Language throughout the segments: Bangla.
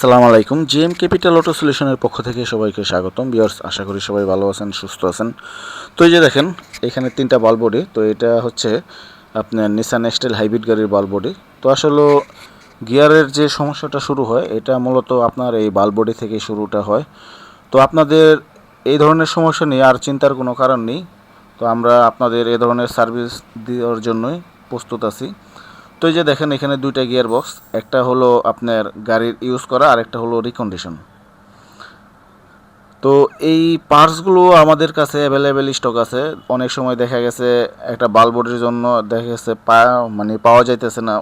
সালাম আলাইকুম। জিএম ক্যাপিটাল অটো সলিউশনের পক্ষ থেকে সবাইকে স্বাগতম। বিয়ার্স আশা করি সবাই ভালো আছেন, সুস্থ আছেন। তো এই যে দেখেন, এখানে তিনটা বালবডি তো এটা হচ্ছে আপনার নিসান এক্সটেল হাইব্রিড গাড়ির বালবডি তো আসলে গিয়ারের যে সমস্যাটা শুরু হয়, এটা মূলত আপনার এই বালবডি থেকে শুরুটা হয়। তো আপনাদের এই ধরনের সমস্যা নিয়ে আর চিন্তার কোনো কারণ নেই। তো আমরা আপনাদের এই ধরনের সার্ভিস দেওয়ার জন্যই প্রস্তুত আছি। তো এই যে দেখেন এখানে দুইটা গিয়ার বক্স একটা হলো আপনার গাড়ির ইউজ করা আর একটা হলো রিকন্ডিশন তো এই পার্টসগুলো আমাদের কাছে অ্যাভেলেবেল স্টক আছে। অনেক সময় দেখা গেছে একটা বালবোর্ডের জন্য দেখা গেছে পা মানে পাওয়া যাইতেছে না।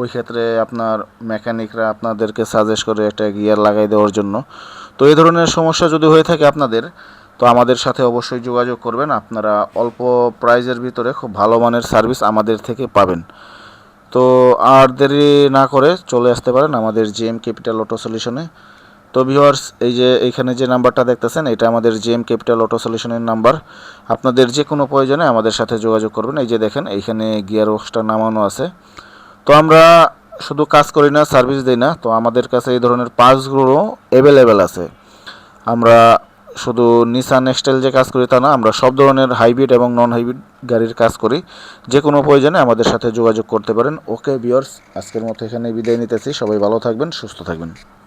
ওই ক্ষেত্রে আপনার মেকানিকরা আপনাদেরকে সাজেস্ট করে একটা গিয়ার লাগাই দেওয়ার জন্য। তো এই ধরনের সমস্যা যদি হয়ে থাকে আপনাদের, তো আমাদের সাথে অবশ্যই যোগাযোগ করবেন। আপনারা অল্প প্রাইজের ভিতরে খুব ভালো মানের সার্ভিস আমাদের থেকে পাবেন। তো আর দেরি না করে চলে আসতে পারেন আমাদের জিএম ক্যাপিটাল অটো সলিউশনে। তো ভিউয়ার্স, এই যে এইখানে যে নাম্বারটা দেখতেছেন, এটা আমাদের জিএম ক্যাপিটাল অটো সলিউশনের নাম্বার। আপনাদের যে কোনো প্রয়োজনে আমাদের সাথে যোগাযোগ করবেন। এই যে দেখেন, এইখানে গিয়ার বক্সটা নামানো আছে। তো আমরা শুধু কাজ করি না, সার্ভিস দিই না। তো আমাদের কাছে এই ধরনের পার্টসগুলো অ্যাভেলেবেল আছে। আমরা শুধু নিসান এক্সটেল যে কাজ করি তা না, আমরা সব ধরনের হাইব্রিড এবং নন হাইব্রিড গাড়ির কাজ করি। যে কোনো প্রয়োজনে আমাদের সাথে যোগাযোগ করতে পারেন। ওকে বিয়র্স আজকের মতো এখানে বিদায় নিতেছি। সবাই ভালো থাকবেন, সুস্থ থাকবেন।